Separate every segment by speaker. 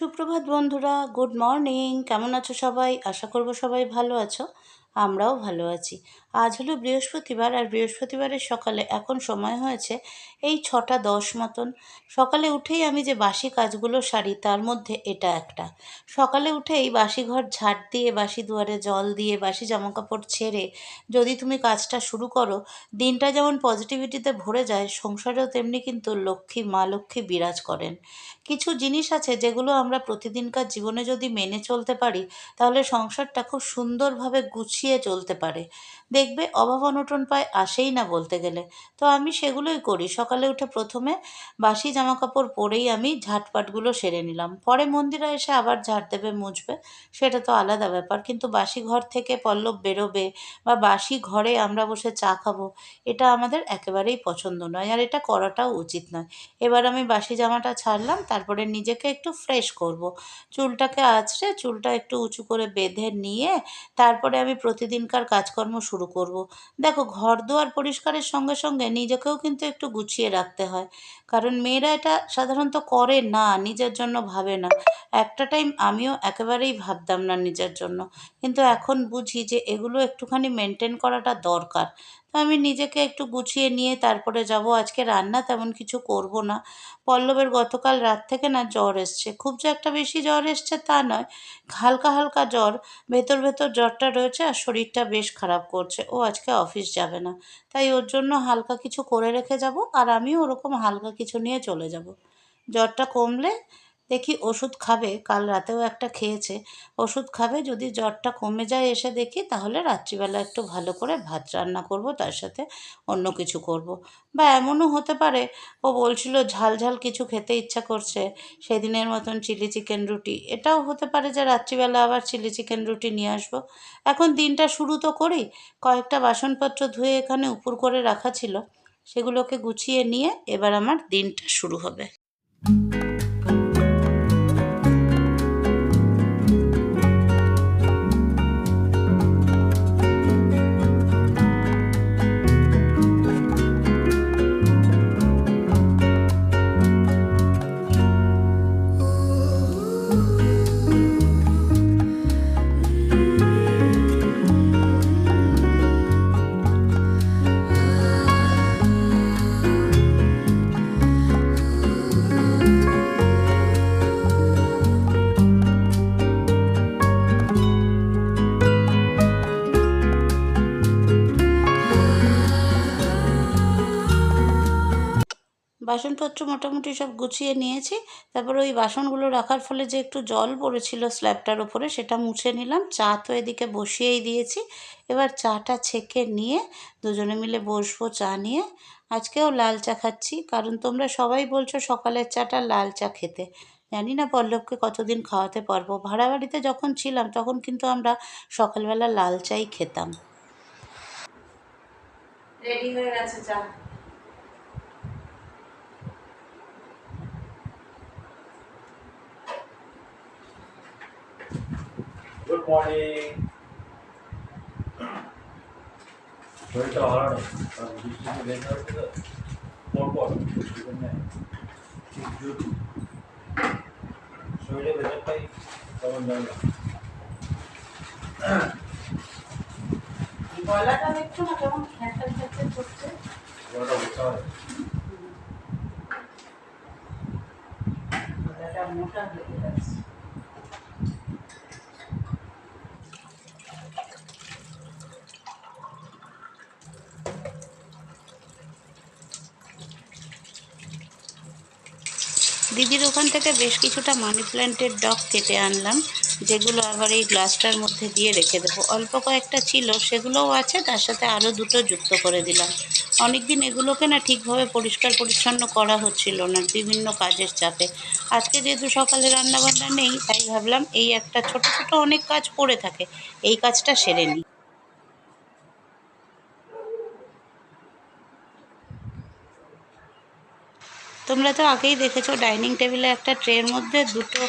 Speaker 1: সুপ্রভাত বন্ধুরা good morning. কেমন আছো সবাই? আশা করব সবাই ভালো আছো। আমরাও ভালো আছি। আজ হলো বৃহস্পতিবার আর বৃহস্পতিবারের সকালে এখন সময় হয়েছে এই ছটা দশ মতন। সকালে উঠেই আমি যে বাসি কাজগুলো সারি, তার মধ্যে এটা একটা। সকালে উঠেই বাসি ঘর ঝাড় দিয়ে, বাসি দুয়ারে জল দিয়ে, বাসি জামাকাপড় ছেড়ে যদি তুমি কাজটা শুরু করো, দিনটা যেমন পজিটিভিটিতে ভরে যায়, সংসারেও তেমনি কিন্তু লক্ষ্মী মা লক্ষ্মী বিরাজ করেন। কিছু জিনিস আছে যেগুলো আমরা প্রতিদিনকার জীবনে যদি মেনে চলতে পারি, তাহলে সংসারটা খুব সুন্দরভাবে গুছিয়ে চলতে পারে। দেখবে অভাব অনটন পায় আসেই না বলতে গেলে। তো আমি সেগুলোই করি। সকালে উঠে প্রথমে বাসি জামা কাপড় পরেই আমি ঝাটপাটগুলো সেরে নিলাম। পরে মন্দিরে এসে আবার ঝাড় দেবে, মুছবে, সেটা তো আলাদা ব্যাপার। কিন্তু বাসি ঘর থেকে পল্লব বেরোবে বা বাসি ঘরে আমরা বসে চা খাব, এটা আমাদের একেবারেই পছন্দ নয়। আর এটা করাটাও উচিত নয়। এবার আমি বাসি জামাটা ছাড়লাম, তারপরে নিজেকে একটু ফ্রেশ করব। চুলটাকে আঁচড়ে চুলটা একটু উঁচু করে বেঁধে নিয়ে, তারপরে আমি প্রতিদিনকার কাজকর্ম শুরু করব। দেখো, ঘর দুয়ার পরিষ্কারের সঙ্গে সঙ্গে নিজেকেও কিন্তু একটু গুছিয়ে রাখতে হয়। কারণ মেয়েরা এটা সাধারণত করে না, নিজের জন্য ভাবে না। একটা টাইম আমিও একেবারেই ভাবতাম না নিজের জন্য। কিন্তু এখন বুঝি যে এগুলো একটুখানি মেনটেন করাটা দরকার। তো আমি নিজেকে একটু গুছিয়ে নিয়ে তারপরে যাব। আজকে রান্না তেমন কিছু করব না। পল্লবের গতকাল রাত থেকে না জ্বর এসছে। খুব যে একটা বেশি জ্বর এসছে তা নয়। হালকা হালকা জ্বর, ভেতর ভেতর জ্বরটা রয়েছে আর শরীরটা বেশ খারাপ করছে। ও আজকে অফিস যাবে না। তাই ওর জন্য হালকা কিছু করে রেখে যাব আর আমিও ওরকম হালকা কিছু নিয়ে চলে যাব। জ্বরটা কমলে দেখি ওষুধ খাবে, কাল রাতেও একটা খেয়েছে। ওষুধ খাবে, যদি জ্বরটা কমে যায় এসে দেখি, তাহলে রাত্রিবেলা একটু ভালো করে ভাত রান্না করব, তার সাথে অন্য কিছু করব। বা এমনও হতে পারে, ও বলছিল ঝাল ঝাল কিছু খেতে ইচ্ছা করছে, সেদিনের মতন চিলি চিকেন রুটি। এটাও হতে পারে যে রাত্রিবেলা আবার চিলি চিকেন রুটি নিয়ে আসব। এখন দিনটা শুরু তো করি, কয়েকটা বাসনপত্র ধুয়ে এখানে উপর করে রাখা ছিল, সেগুলোকে গুছিয়ে নিয়ে এবার আমার দিনটা শুরু হবে। বাসনপত্র মোটামুটি সব গুছিয়ে নিয়েছি। তারপর ওই বাসনগুলো রাখার ফলে যে একটু জল পড়েছিল স্ল্যাবটার ওপরে, সেটা মুছে নিলাম। চা তো এদিকে বসিয়েই দিয়েছি। এবার চাটা ছেঁকে নিয়ে দুজনে মিলে বসবো চা নিয়ে। আজকেও লাল চা খাচ্ছি। কারণ তোমরা সবাই বলছো সকালের চাটা লাল চা খেতে। জানি না পল্লবকে কতদিন খাওয়াতে পারব। ভাড়া বাড়িতে যখন ছিলাম, তখন কিন্তু আমরা সকালবেলা লাল চাই খেতাম। রেডি হয়ে গেছে চা।
Speaker 2: গুড মর্নিং শরীরটা ভালো নেই কারণ বৃষ্টিতে বের হচ্ছে তো পরপর শরীরে ভেতরটাই তেমন যায় না
Speaker 1: গলাটা দেখছ না কেমন খ্যাঁচাল খ্যাঁচাল করছে?
Speaker 2: ওটা বুঝতে হয়।
Speaker 1: গলাটা মোটা হয়ে যাচ্ছে। দিদির ওখান থেকে বেশ কিছুটা মানি প্ল্যান্টের ডগ কেটে আনলাম, যেগুলো আবার এই গ্লাসটার মধ্যে দিয়ে রেখে দেবো। অল্প কয়েকটা ছিল, সেগুলোও আছে, তার সাথে আরও দুটো যুক্ত করে দিলাম। অনেক দিন এগুলোকে না ঠিকভাবে পরিষ্কার পরিচ্ছন্ন করা হচ্ছিল না বিভিন্ন কাজের চাপে। আজকে যেহেতু সকালে রান্নাবান্না নেই, তাই ভাবলাম এই একটা ছোট ছোট অনেক কাজ পড়ে থাকে, এই কাজটা সেরে নিই। তোমরা তো আগেই দেখেছ, ডাইনিং টেবিলে একটা ট্রের মধ্যে দুটো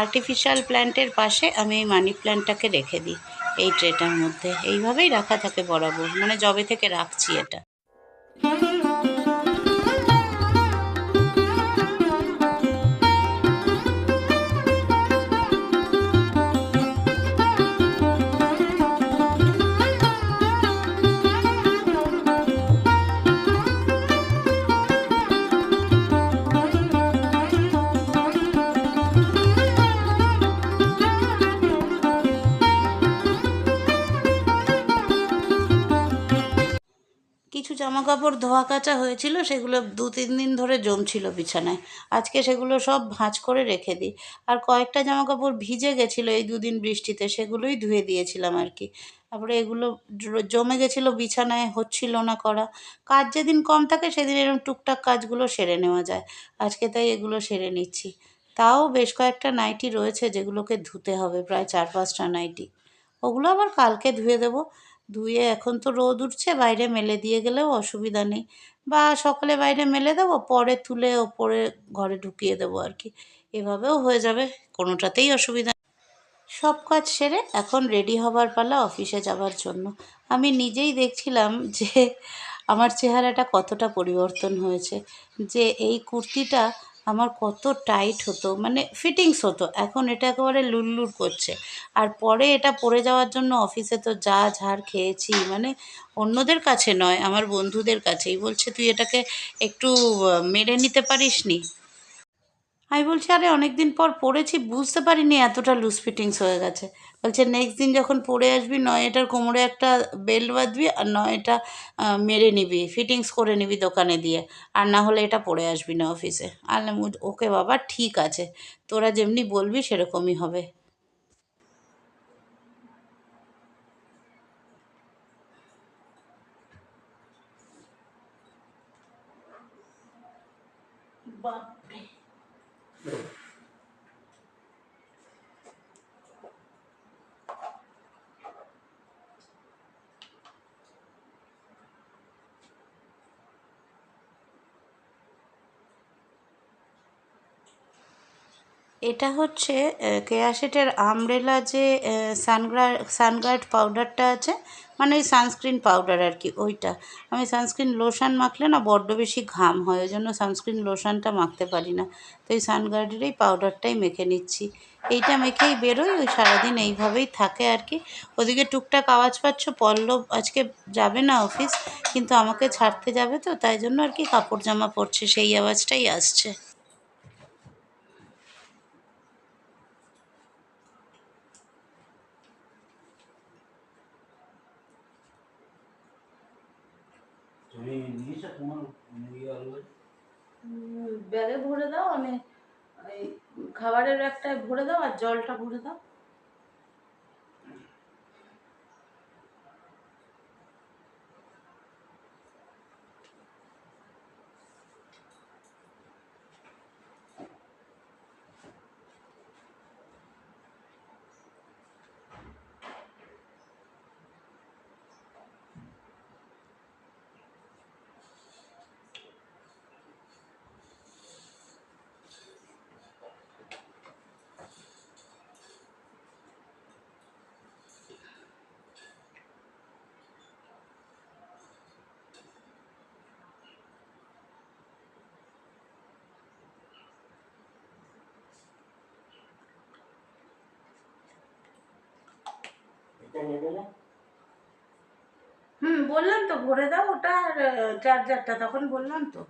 Speaker 1: আর্টিফিশিয়াল প্ল্যান্টের পাশে আমি এই মানি প্ল্যান্টটাকে রেখে দিই, এই ট্রেটার মধ্যে। এইভাবেই রাখা থাকে বরাবর মানে জবে থেকে রাখছি এটা। কাপড় ধোয়া কাচা হয়েছিল, সেগুলো দু তিন দিন ধরে জমছিল বিছানায়। আজকে সেগুলো সব ভাঁজ করে রেখে দিই। আর কয়েকটা জামা কাপড় ভিজে গেছিল এই দুদিন বৃষ্টিতে, সেগুলোই ধুয়ে দিয়েছিলাম আর কি। তারপরে এগুলো জমে গেছিল বিছানায়, হচ্ছিল না করা। কাজ যেদিন কম থাকে, সেদিন এরকম টুকটাক কাজগুলো সেরে নেওয়া যায়। আজকে তাই এগুলো সেরে নিচ্ছি। তাও বেশ কয়েকটা নাইটি রয়েছে, যেগুলোকে ধুতে হবে, প্রায় চার পাঁচটা নাইটি। ওগুলো আবার কালকে ধুয়ে দেবো। ধুয়ে এখন তো রোদ উঠছে, বাইরে মেলে দিয়ে গেলেও অসুবিধা নেই। বা সকালে বাইরে মেলে দেবো, পরে তুলে ওপরে ঘরে ঢুকিয়ে দেবো আর কি। এভাবেও হয়ে যাবে, কোনোটাতেই অসুবিধা। সব কাজ সেরে এখন রেডি হবার পালা অফিসে যাবার জন্য। আমি নিজেই দেখছিলাম যে আমার চেহারাটা কতটা পরিবর্তন হয়েছে, যে এই কুর্তিটা আমার কত টাইট হতো মানে ফিটিংস হতো। এখন এটা একেবারে লুল্লুর করছে। আর পরে এটা পরে যাওয়ার জন্য অফিসে তো যা ঝাড় খেয়েছি মানে অন্যদের কাছে নয়, আমার বন্ধুদের কাছেই। বলছে, তুই এটাকে একটু মেরে নিতে পারিস নি আমি বলছি, আরে অনেক দিন পর পরেছি বুঝতে পারিনি এতটা লুজ ফিটিংস হয়ে গেছে। বলছে নেক্সট দিন যখন পরে আসবি নয় এটার কোমরে একটা বেল্ট বাঁধবি আর নয় এটা মেরে নিবি ফিটিংস করে নিবি দোকানে দিয়ে। আর না হলে এটা পরে আসবি না অফিসে আনলাম ওকে বাবা, ঠিক আছে। তোরা যেমনি বলবি, সেরকমই হবে। বাপরে এটা হচ্ছে কেয়াশেটের আমব্রেলা যে সানগ্রা, সানগার্ড পাউডারটা আছে মানে ওই সানস্ক্রিন পাউডার আর কি, ওইটা। আমি সানস্ক্রিন লোশন মাখলে না বড্ড বেশি ঘাম হয়, ওই জন্য সানস্ক্রিন লোশনটা মাখতে পারি না। তো এই সানগার্ডের এই পাউডারটাই মেখে নিচ্ছি। এইটা মেখেই বেরোই, ওই সারাদিন এইভাবেই থাকে আর কি। ওদিকে টুকটাক আওয়াজ পাচ্ছ, পল্লব আজকে যাবে না অফিস, কিন্তু আমাকে ছাড়তে যাবে তো, তাই জন্য আর কি কাপড় জামা পরছে, সেই আওয়াজটাই আসছে
Speaker 2: তুমি নিয়েছো তোমার ইয়ে আলু
Speaker 1: ব্যাগে ভরে দাও আমি এই খাবারের একটা ভরে দাও আর জলটা ভরে দাও। হুম, বললাম তো, ভরে দাও ওটা চার্জারটা তখন বললাম তো।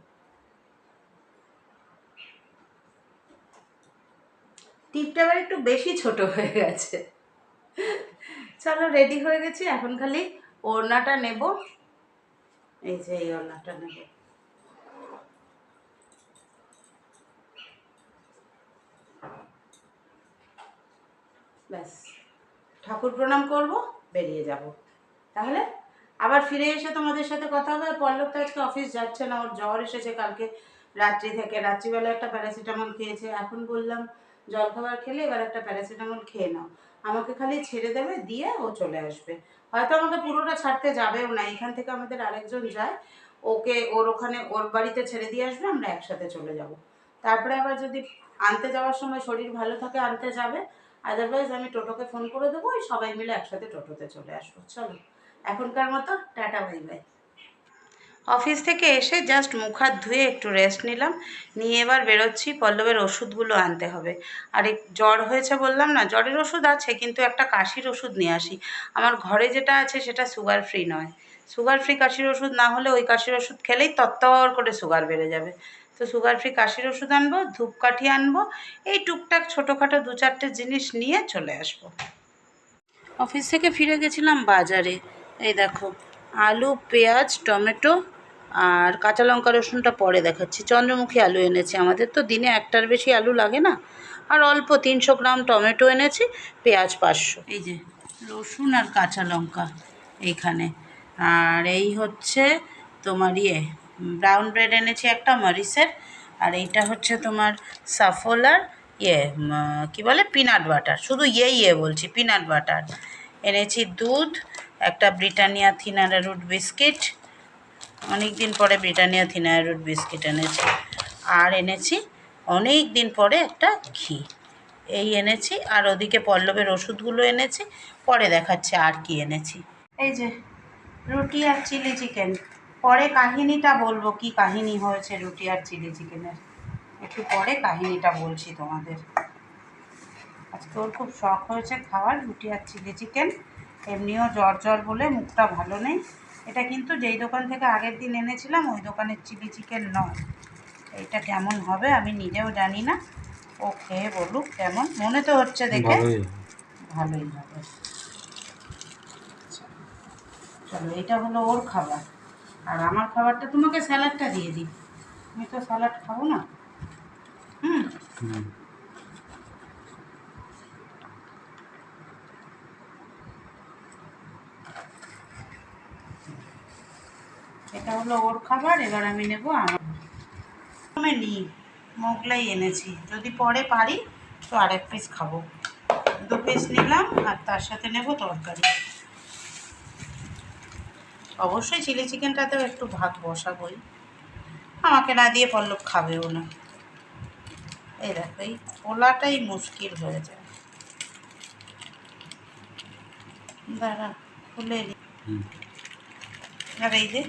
Speaker 1: টিপটা আবার একটু বেশি ছোট হয়ে গেছে। চলো রেডি হয়ে গেছি, এখন খালি ওড়নাটা নেব। এই যে, এই ওড়নাটা নেব। ব্যাস। ঠাকুর প্রণাম করব, বেরিয়ে যাব। তাহলে আবার ফিরে এসে তোমাদের সাথে কথা হবে। পল্লব তো আজকে অফিস যাচ্ছে না, ওর জ্বর এসেছে কালকে রাত্রি থেকে। রাত্রিবেলা একটা প্যারাসিটামল খেয়েছে। এখন বললাম জলখাবার খেলে এবার একটা প্যারাসিটামল খেয়ে নাও। আমাকে খালি ছেড়ে দেবে, দিয়ে ও চলে আসবে। হয়তো আমাকে পুরোটা ছাড়তে যাবেও না। এখান থেকে আমাদের আরেকজন যায়, ওকে ওর ওখানে, ওর বাড়িতে ছেড়ে দিয়ে আসবে, আমরা একসাথে চলে যাব। তারপরে আবার যদি আনতে যাওয়ার সময় শরীর ভালো থাকে, আনতে যাবে। আদারওয়াইজ আমি টোটোকে ফোন করে দেবো, ওই সবাই মিলে একসাথে টোটোতে চলে আসব। চলো, এখনকার মতো টাটা বাই বাই অফিস থেকে এসে জাস্ট মুখ হাত ধুয়ে একটু রেস্ট নিলাম, নিয়ে এবার বেরোচ্ছি, পল্লবের ওষুধগুলো আনতে হবে। আর জ্বর হয়েছে বললাম না, জ্বরের ওষুধ আছে, কিন্তু একটা কাশির ওষুধ নিয়ে আসি। আমার ঘরে যেটা আছে সেটা সুগার ফ্রি নয়। সুগার ফ্রি কাশির ওষুধ না হলে ওই কাশির ওষুধ খেলেই তত্তর করে সুগার বেড়ে যাবে। তো সুগার ফ্রি কাশির ওষুধ আনব, ধূপকাঠি আনব, এই টুকটাক ছোটোখাটো দু চারটে জিনিস নিয়ে চলে আসব। অফিস থেকে ফিরে গেছিলাম বাজারে। এই দেখো, আলু, পেঁয়াজ, টমেটো আর কাঁচা লঙ্কা রসুনটা পরে দেখাচ্ছি। চন্দ্রমুখী আলু এনেছি। আমাদের তো দিনে একটার বেশি আলু লাগে না। আর অল্প তিনশো গ্রাম টমেটো এনেছি, পেঁয়াজ পাঁচশো। এই যে, রসুন আর কাঁচা লঙ্কা এইখানে। আর এই হচ্ছে তোমার ইয়ে ব্রাউন ব্রেড এনেছি একটা মরিসের আর এইটা হচ্ছে তোমার সাফোলার ইয়ে কি বলে? পিনাট বাটার শুধু ইয়ে ইয়ে বলছি পিনাট বাটার এনেছি দুধ, একটা ব্রিটানিয়া থিনারা রুট বিস্কিট। অনেক দিন পরে ব্রিটানিয়া থিনারা রুট বিস্কিট এনেছি। আর এনেছি অনেক দিন পরে একটা ঘি। এই এনেছি, আর ওদিকে পল্লবের ওষুধগুলো এনেছি। পরে দেখাচ্ছে আর কি এনেছি। এই যে, রুটি আর চিলি চিকেন। পরে কাহিনীটা বলব কি কাহিনী হয়েছে রুটি আর চিলি চিকেনের? একটু পরে কাহিনীটা বলছি তোমাদের। আজকে ওর খুব শখ হয়েছে খাওয়ার রুটি আর চিলি চিকেন। এমনিও জ্বর জ্বর বলে মুখটা ভালো নেই। এটা কিন্তু যেই দোকান থেকে আগের দিন এনেছিলাম ওই দোকানের চিলি চিকেন নয়। এটা কেমন হবে আমি নিজেও জানি না। ও খেয়ে বলুক কেমন। মনে তো হচ্ছে দেখে। ভালোই হবে। আচ্ছা। চলো এটা হলো ওর খাবার। আর আমার খাবারটা তোমাকে স্যালাডটা দিয়ে দিই। আমি তো স্যালাড খাব না। হুম। এটা হলো ওর খাবার এবার আমি নেব আমার। প্রথমে নিই মোগলাই এনেছি। যদি পরে পারি তো আরেক পিস খাব। দু পিস নিলাম আর তার সাথে নেব তরকারি। অবশ্যই চিলি চিকেনটাতেও একটু ভাত বসাবই। আমাকে না দিয়ে পল্লব খাবেও না। এই দেখো এই খোলাটাই মুশকিল হয়ে যায়। দাঁড়া খুলে আর এই যে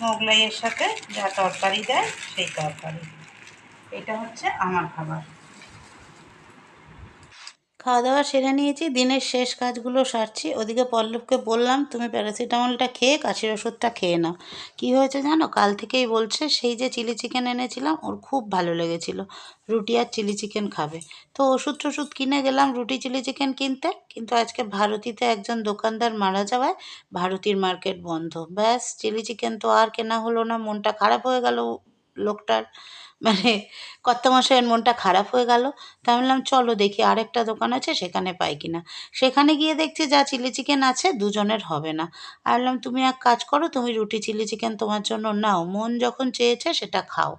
Speaker 1: মোগলাইয়ের সাথে যা তরকারি দেয় সেই তরকারি। এটা হচ্ছে আমার খাবার। খাওয়া দাওয়া সেরে নিয়েছি, দিনের শেষ কাজগুলো সারছি। ওদিকে পল্লবকে বললাম, তুমি প্যারাসিটামলটা খেয়ে কাশির ওষুধটা খেয়ে নাও। কী হয়েছে জানো? কাল থেকেই বলছে, সেই যে চিলি চিকেন এনেছিলাম, ওর খুব ভালো লেগেছিল। রুটি আর চিলি চিকেন খাবে। তো ওষুধ টষুধ কিনে গেলাম রুটি, চিলি চিকেন কিনতে, কিন্তু আজকে ভারতীতে একজন দোকানদার মারা যাওয়ায় ভারতীর মার্কেট বন্ধ। ব্যাস, চিলি চিকেন তো আর কেনা হলো না, মনটা খারাপ হয়ে গেল লোকটার। মানে কর্তামশাইয়ের মনটা খারাপ হয়ে গেল। তা আমি বললাম চলো দেখি আরেকটা দোকান আছে, সেখানে পাই কিনা। সেখানে গিয়ে দেখছি যা চিলি চিকেন আছে, দুজনের হবে না। আর বললাম তুমি এক কাজ করো, তুমি রুটি চিলি চিকেন তোমার জন্য নাও। মন যখন চেয়েছে সেটা খাও।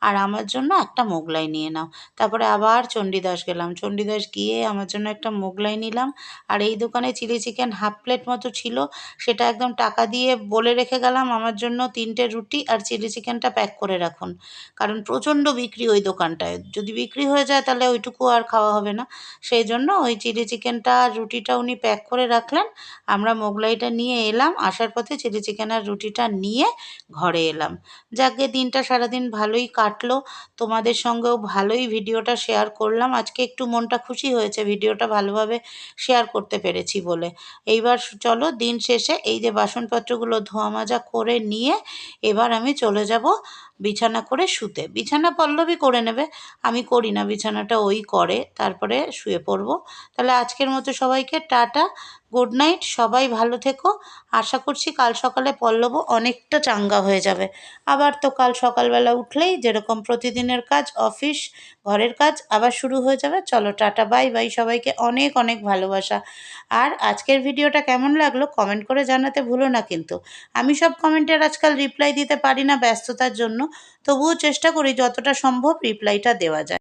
Speaker 1: আর আমার জন্য একটা মোগলাই নিয়ে নাও। তারপরে আবার চণ্ডীদাস গেলাম। চণ্ডীদাস গিয়ে আমার জন্য একটা মোগলাই নিলাম। আর এই দোকানে চিলি চিকেন হাফ প্লেট মতো ছিল। সেটা একদম টাকা দিয়ে বলে রেখে গেলাম, আমার জন্য তিনটে রুটি আর চিলি চিকেনটা প্যাক করে রাখুন। কারণ প্রচণ্ড বিক্রি ওই দোকানটায়। যদি বিক্রি হয়ে যায় তাহলে ওইটুকু আর খাওয়া হবে না। সেই জন্য ওই চিলি চিকেনটা আর রুটিটা উনি প্যাক করে রাখলেন। আমরা মোগলাইটা নিয়ে এলাম। আসার পথে চিলি চিকেন আর রুটিটা নিয়ে ঘরে এলাম। যাকে দিনটা সারাদিন ভালোই কাটলো, তোমাদের সঙ্গেও ভালোই ভিডিওটা শেয়ার করলাম। আজকে একটু মনটা খুশি হয়েছে ভিডিওটা ভালোভাবে শেয়ার করতে পেরেছি বলে। এইবার চলো দিন শেষে এই যে বাসনপত্রগুলো ধোয়া মাজা করে নিয়ে এবার আমি চলে যাব বিছানা করে শুতে। বিছানা পল্লবী করে নেবে। আমি করি না, বিছানাটা ওই করে। তারপরে শুয়ে পড়ব। তাহলে আজকের মতো সবাইকে টাটা। গুড নাইট সবাই ভালো থেকো। আশা করছি কাল সকালে পল্লবও অনেকটা চাঙ্গা হয়ে যাবে। আবার তো কাল সকালবেলা উঠলেই যেরকম প্রতিদিনের কাজ, অফিস, ঘরের কাজ আবার শুরু হয়ে যাবে। চলো, টাটা, বাই বাই। সবাইকে অনেক অনেক ভালোবাসা। আর আজকের ভিডিওটা কেমন লাগল কমেন্ট করে জানাতে ভুলো না কিন্তু। আমি সব কমেন্টের আজকাল রিপ্লাই দিতে পারি না ব্যস্ততার জন্য। তবুও চেষ্টা করি যতটা সম্ভব রিপ্লাইটা দেওয়া যায়।